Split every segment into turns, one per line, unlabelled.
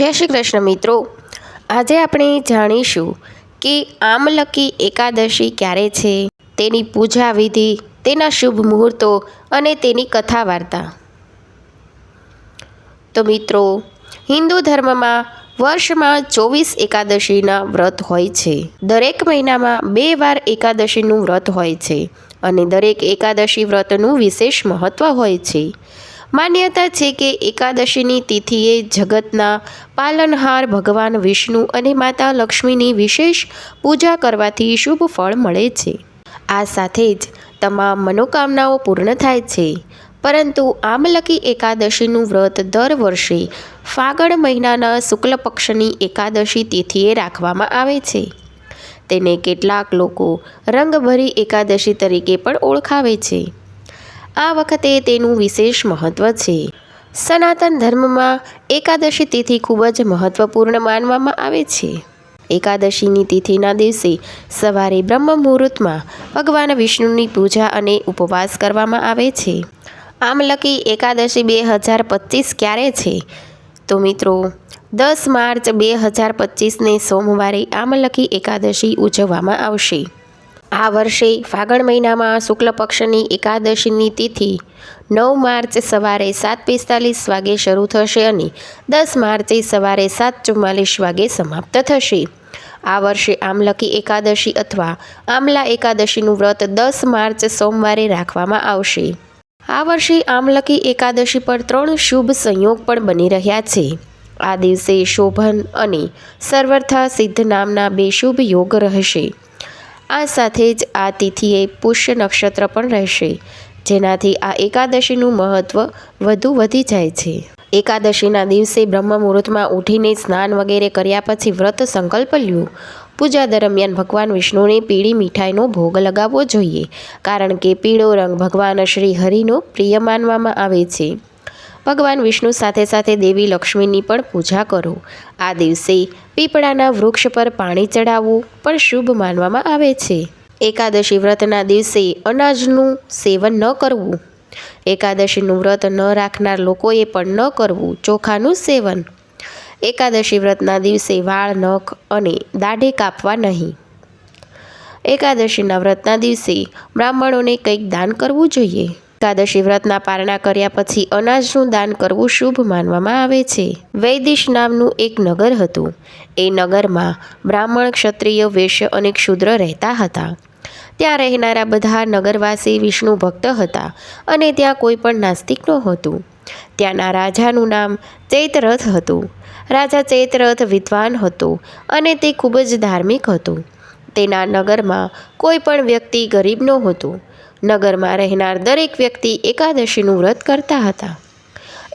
જય શ્રી કૃષ્ણ મિત્રો. આજે આપણે જાણીશું કે આમલકી એકાદશી ક્યારે છે, તેની પૂજા વિધિ, તેના શુભ મુહૂર્તો અને તેની કથા વાર્તા. તો મિત્રો, હિન્દુ ધર્મમાં વર્ષમાં ચોવીસ એકાદશીના વ્રત હોય છે. દરેક મહિનામાં બે વાર એકાદશીનું વ્રત હોય છે અને દરેક એકાદશી વ્રતનું વિશેષ મહત્ત્વ હોય છે. માન્યતા છે કે એકાદશીની તિથિએ જગતના પાલનહાર ભગવાન વિષ્ણુ અને માતા લક્ષ્મીની વિશેષ પૂજા કરવાથી શુભ ફળ મળે છે. આ સાથે જ તમામ મનોકામનાઓ પૂર્ણ થાય છે. પરંતુ આમલકી એકાદશીનું વ્રત દર વર્ષે ફાગણ મહિનાના શુક્લ પક્ષની એકાદશી તિથિએ રાખવામાં આવે છે. તેને કેટલાક લોકો રંગભરી એકાદશી તરીકે પણ ઓળખાવે છે. આ વખતે તેનું વિશેષ મહત્ત્વ છે. સનાતન ધર્મમાં એકાદશી તિથિ ખૂબ જ મહત્ત્વપૂર્ણ માનવામાં આવે છે. એકાદશીની તિથિના દિવસે સવારે બ્રહ્મ મુહૂર્તમાં ભગવાન વિષ્ણુની પૂજા અને ઉપવાસ કરવામાં આવે છે. આમલકી એકાદશી બે હજાર પચીસ ક્યારે છે? તો મિત્રો, દસ માર્ચ બે હજાર પચીસને સોમવારે આમલકી એકાદશી ઉજવવામાં આવશે. આ વર્ષે ફાગણ મહિનામાં શુક્લ પક્ષની એકાદશીની તિથિ નવ માર્ચ સવારે સાત પિસ્તાલીસ વાગે શરૂ થશે અને દસ માર્ચે સવારે સાત ચુમ્માલીસ વાગે સમાપ્ત થશે. આ વર્ષે આમલકી એકાદશી અથવા આમલા એકાદશીનું વ્રત દસ માર્ચ સોમવારે રાખવામાં આવશે. આ વર્ષે આમલકી એકાદશી પર ત્રણ શુભ સંયોગ પણ બની રહ્યા છે. આ દિવસે શોભન અને સર્વર્થા સિદ્ધ નામના બે શુભ યોગ રહેશે. આ સાથે જ આ તિથિએ પુષ્ય નક્ષત્ર પણ રહેશે. જેનાથી આ એકાદશીનું મહત્ત્વ વધુ વધી જાય છે. એકાદશીના દિવસે બ્રહ્મ મુહૂર્તમાં ઉઠીને સ્નાન વગેરે કર્યા પછી વ્રત સંકલ્પ લ્યો. પૂજા દરમિયાન ભગવાન વિષ્ણુને પીળી મીઠાઈનો ભોગ લગાવવો જોઈએ, કારણ કે પીળો રંગ ભગવાન શ્રી હરિનો પ્રિય માનવામાં આવે છે. ભગવાન વિષ્ણુ સાથે સાથે દેવી લક્ષ્મીની પણ પૂજા કરો. આ દિવસે પીપળાના વૃક્ષ પર પાણી ચડાવવું પણ શુભ માનવામાં આવે છે. એકાદશી વ્રતના દિવસે અનાજનું સેવન ન કરવું. એકાદશીનું વ્રત ન રાખનાર લોકોએ પણ ન કરવું ચોખાનું સેવન. એકાદશી વ્રતના દિવસે વાળ, નખ અને દાઢે કાપવા નહીં. એકાદશીના વ્રતના દિવસે બ્રાહ્મણોને કંઈક દાન કરવું જોઈએ. એકાદશી વ્રતના પારણા કર્યા પછી અનાજનું દાન કરવું શુભ માનવામાં આવે છે. વૈદિશ નામનું એક નગર હતું. એ નગરમાં બ્રાહ્મણ ક્ષત્રિય, વૈશ્ય અને ક્ષુદ્ર રહેતા હતા. ત્યાં રહેનારા બધા નગરવાસી વિષ્ણુ ભક્ત હતા અને ત્યાં કોઈ પણ નાસ્તિક નહોતું. ત્યાંના રાજાનું નામ ચૈતરથ હતું. રાજા ચૈતરથ વિદ્વાન હતો અને તે ખૂબ જ ધાર્મિક હતો. તેના નગરમાં કોઈ પણ વ્યક્તિ ગરીબ નહોતું. નગરમાં રહેનાર દરેક વ્યક્તિ એકાદશીનું વ્રત કરતા હતા.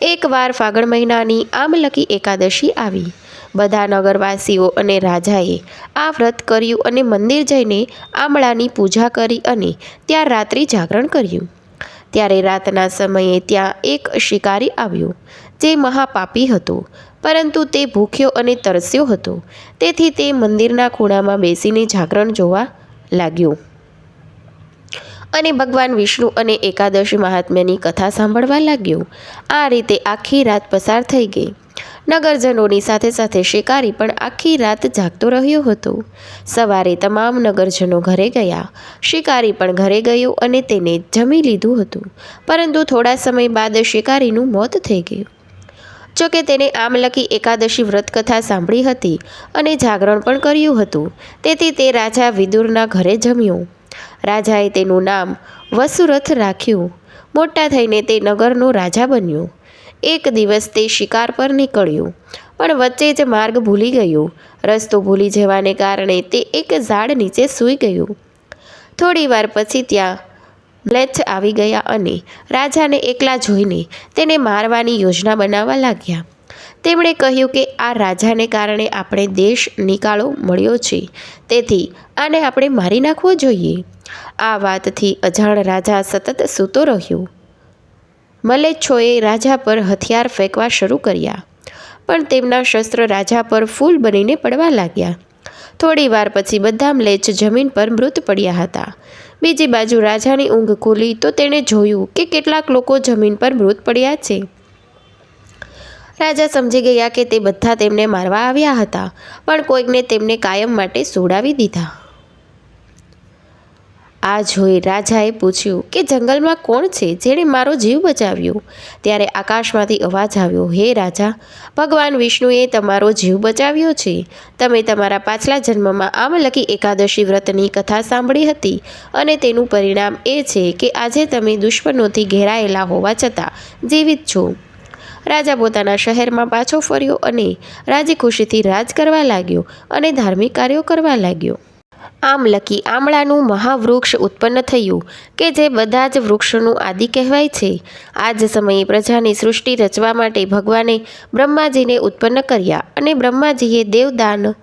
એકવાર ફાગણ મહિનાની આમલકી એકાદશી આવી. બધા નગરવાસીઓ અને રાજાએ આ વ્રત કર્યું અને મંદિર જઈને આમળાની પૂજા કરી અને ત્યાં રાત્રિ જાગરણ કર્યું. ત્યારે રાતના સમયે ત્યાં એક શિકારી આવ્યો, જે મહાપાપી હતો, પરંતુ તે ભૂખ્યો અને તરસ્યો હતો. તેથી તે મંદિરના ખૂણામાં બેસીને જાગરણ જોવા લાગ્યો. અને ભગવાન વિષ્ણુ અને એકાદશી મહાત્મ્યની કથા સાંભળવા લાગ્યો. આ રીતે આખી રાત પસાર થઈ ગઈ. નગરજનોની સાથે સાથે શિકારી પણ આખી રાત જાગતો રહ્યો હતો. સવારે તમામ નગરજનો ઘરે ગયા. શિકારી પણ ઘરે ગયો અને તેને જમી લીધું હતું. પરંતુ થોડા સમય બાદ શિકારીનું મોત થઈ ગયું. જોકે તેને આમલકી એકાદશી વ્રતકથા સાંભળી હતી અને જાગરણ પણ કર્યું હતું. તેથી તે રાજા વિદુરના ઘરે જમ્યો. રાજાએ તેનું નામ વસુરથ રાખ્યું. મોટા થઈને તે નગરનો રાજા બન્યો. એક દિવસ તે શિકાર પર નીકળ્યું, પણ વચ્ચે જ માર્ગ ભૂલી ગયો. રસ્તો ભૂલી જવાને કારણે તે એક ઝાડ નીચે સૂઈ ગયું. થોડી વાર પછી ત્યાં બ્લેચ આવી ગયા અને રાજાને એકલા જોઈને તેને મારવાની યોજના બનાવવા લાગ્યા. તેમણે કહ્યું કે આ રાજાને કારણે આપણે દેશ નિકાળો મળ્યો છે. તેથી આને આપણે મારી નાખવો જોઈએ. આ વાતથી અજાણ રાજા સતત સૂતો રહ્યો. મલેચ્છોએ રાજા પર હથિયાર ફેંકવા શરૂ કર્યા, પણ તેમના શસ્ત્ર રાજા પર ફૂલ બનીને પડવા લાગ્યા. થોડી વાર પછી બધા મ્લેચ્છ જમીન પર મૃત પડ્યા હતા. બીજી બાજુ રાજાની ઊંઘ ખોલી તો તેણે જોયું કે કેટલાક લોકો જમીન પર મૃત પડ્યા છે. રાજા સમજી ગયા કે તે બધા તેમને મારવા આવ્યા હતા, પણ કોઈકને તેમને કાયમ માટે સોડાવી દીધા. આ જોઈ રાજાએ પૂછ્યું કે જંગલમાં કોણ છે જેણે મારો જીવ બચાવ્યો? ત્યારે આકાશમાંથી અવાજ આવ્યો, હે રાજા, ભગવાન વિષ્ણુએ તમારો જીવ બચાવ્યો છે. તમે તમારા પાછલા જન્મમાં આમલકી એકાદશી વ્રતની કથા સાંભળી હતી અને તેનું પરિણામ એ છે કે આજે તમે દુશ્મનોથી ઘેરાયેલા હોવા છતાં જીવિત છો. રાજા પોતાના શહેરમાં પાછો ફર્યો અને રાજી ખુશીથી રાજ કરવા લાગ્યો અને ધાર્મિક કાર્યો કરવા લાગ્યો. આમ લકી આમળાનું મહાવૃક્ષ ઉત્પન્ન થયું, કે જે બધા જ વૃક્ષોનું આદિ કહેવાય છે. આ જ સમયે પ્રજાની સૃષ્ટિ રચવા માટે ભગવાને બ્રહ્માજીને ઉત્પન્ન કર્યા અને બ્રહ્માજીએ દેવદાન,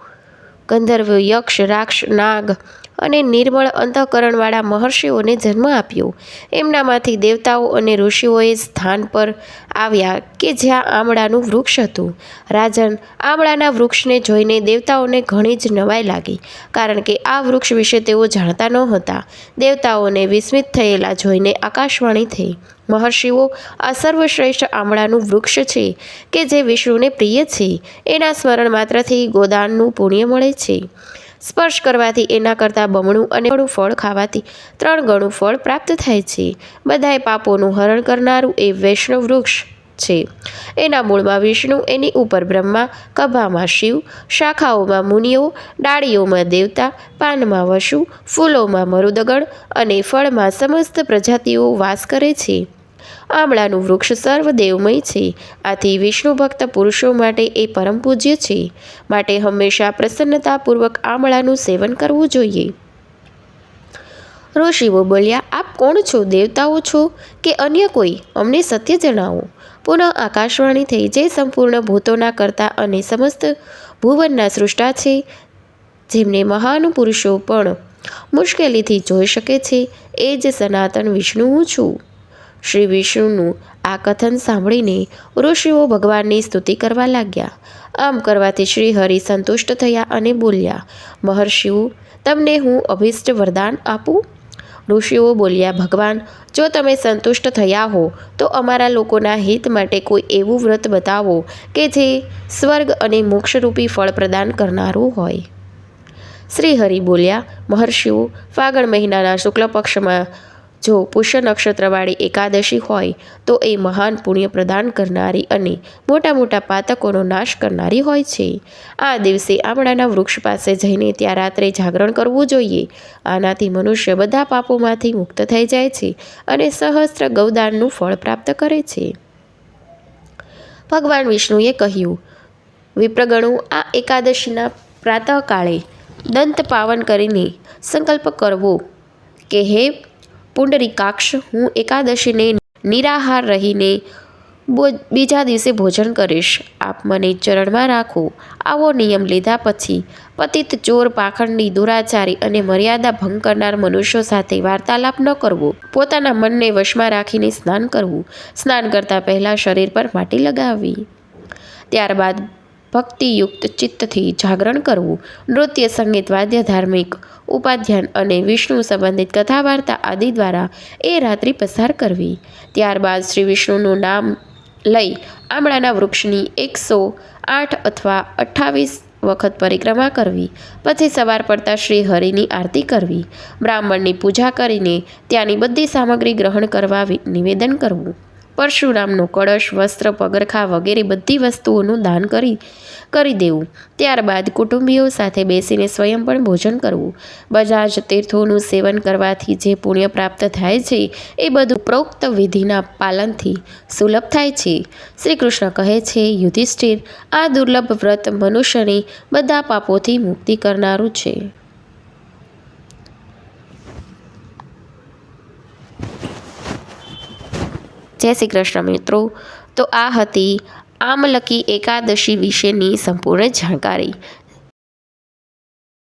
ગંધર્વ, યક્ષ રાક્ષ નાગ અને નિર્મળ અંતઃકરણવાળા મહર્ષિઓને જન્મ આપ્યો. એમનામાંથી દેવતાઓ અને ઋષિઓએ સ્થાન પર આવ્યા કે જ્યાં આમળાનું વૃક્ષ હતું. રાજન આમળાના વૃક્ષને જોઈને દેવતાઓને ઘણી જ નવાઈ લાગી, કારણ કે આ વૃક્ષ વિશે તેઓ જાણતા નહોતા. દેવતાઓને વિસ્મિત થયેલા જોઈને આકાશવાણી થઈ. મહર્ષિઓ, આ સર્વશ્રેષ્ઠ આમળાનું વૃક્ષ છે કે જે વિષ્ણુને પ્રિય છે? એના સ્મરણ માત્રથી ગોદાનનું પુણ્ય મળે છે. સ્પર્શ કરવાથી એના કરતાં બમણું અને બમણું ફળ ખાવાથી ત્રણ ગણું ફળ પ્રાપ્ત થાય છે. બધાએ પાપોનું હરણ કરનારું એ વૈષ્ણવ વૃક્ષ છે. એના મૂળમાં વિષ્ણુ, એની ઉપર બ્રહ્મા, કભામાં શિવ, શાખાઓમાં મુનિઓ, ડાળીઓમાં દેવતા, પાનમાં વસુ, ફૂલોમાં મરુદગણ અને ફળમાં સમસ્ત પ્રજાતિઓ વાસ કરે છે. આમળાનું વૃક્ષ સર્વદેવમય છે. આથી વિષ્ણુ ભક્ત પુરુષો માટે એ પરમ પૂજ્ય છે. માટે હંમેશા પ્રસન્નતાપૂર્વક આમળાનું સેવન કરવું જોઈએ. ઋષિઓ બોલ્યા, આપ કોણ છો? દેવતાઓ છો કે અન્ય કોઈ? અમને સત્ય જણાવો. પુનઃ આકાશવાણી થઈ. જે સંપૂર્ણ ભૂતોના કરતા અને સમસ્ત ભુવનના સૃષ્ટા છે, જેમને મહાન પુરુષો પણ મુશ્કેલીથી જોઈ શકે છે, એ જ સનાતન વિષ્ણુ હું છું. શ્રી વિષ્ણુનું આ કથન સાંભળીને ઋષિઓ ભગવાનની સ્તુતિ કરવા લાગ્યા. આમ કરવાથી શ્રી હરિ સંતુષ્ટ થયા અને બોલ્યા મહર્ષિઓ તમને હું અભિષ્ટ વરદાન આપું? ઋષિઓ બોલ્યા, ભગવાન, જો તમે સંતુષ્ટ થયા હો, તો અમારા લોકોના હિત માટે કોઈ એવું વ્રત બતાવો કે જે સ્વર્ગ અને મોક્ષરૂપી ફળ પ્રદાન કરનારું હોય. શ્રી હરિ બોલ્યા, મહર્ષિઓ, ફાગણ મહિનાના શુક્લ પક્ષમાં જો પુષ્ય નક્ષત્રવાળી એકાદશી હોય, તો એ મહાન પુણ્ય પ્રદાન કરનારી અને મોટા મોટા પાતકોનો નાશ કરનારી હોય છે. આ દિવસે આમળાના વૃક્ષ પાસે જઈને ત્યાં રાત્રે જાગરણ કરવું જોઈએ. આનાથી મનુષ્ય બધા પાપોમાંથી મુક્ત થઈ જાય છે અને સહસ્ત્ર ગૌદાનનું ફળ પ્રાપ્ત કરે છે. ભગવાન વિષ્ણુએ કહ્યું, વિપ્રગણો, આ એકાદશીના પ્રાતઃકાળે દંત પાવન કરીને સંકલ્પ કરવો કે હે પુંડરીકાક્ષ હું એકાદશીને નિરાહાર રહીને બીજા દિવસે ભોજન કરીશ. આપ મને ચરણમાં રાખો. આવો નિયમ લીધા પછી પતિત ચોર પાખંડી દુરાચારી અને મર્યાદા ભંગ કરનાર મનુષ્યો સાથે વાર્તાલાપ ન કરવો. પોતાના મનને વશમાં રાખીને સ્નાન કરવું. સ્નાન કરતાં પહેલાં શરીર પર માટી લગાવવી. ત્યારબાદ ભક્તિયુક્ત ચિત્તથી જાગરણ કરવું, નૃત્ય, સંગીત, વાદ્ય, ધાર્મિક ઉપાધ્યાન અને વિષ્ણુ સંબંધિત કથા વાર્તા આદિ દ્વારા એ રાત્રિ પસાર કરવી. ત્યારબાદ શ્રી વિષ્ણુનું નામ લઈ આમળાના વૃક્ષની એકસો આઠ અથવા અઠ્ઠાવીસ વખત પરિક્રમા કરવી. પછી સવાર પડતા શ્રી હરિની આરતી કરવી. બ્રાહ્મણની પૂજા કરીને ત્યાંની બધી સામગ્રી ગ્રહણ કરવા નિવેદન કરવું. પરશુરામનો કળશ, વસ્ત્ર, પગરખા વગેરે બધી વસ્તુઓનું દાન કરી કરી દેવું. ત્યારબાદ કુટુંબીઓ સાથે બેસીને સ્વયં પણ ભોજન કરવું. બધા જ તીર્થોનું સેવન કરવાથી જે પુણ્ય પ્રાપ્ત થાય છે, એ બધું પ્રોક્ત વિધિના પાલનથી સુલભ થાય છે. શ્રી કૃષ્ણ કહે છે, યુધિષ્ઠિર, આ દુર્લભ વ્રત મનુષ્યની બધા પાપોથી મુક્તિ કરનારું છે. જય શ્રી કૃષ્ણ મિત્રો. તો આ હતી આમલકી એકાદશી વિશેની સંપૂર્ણ જાણકારી.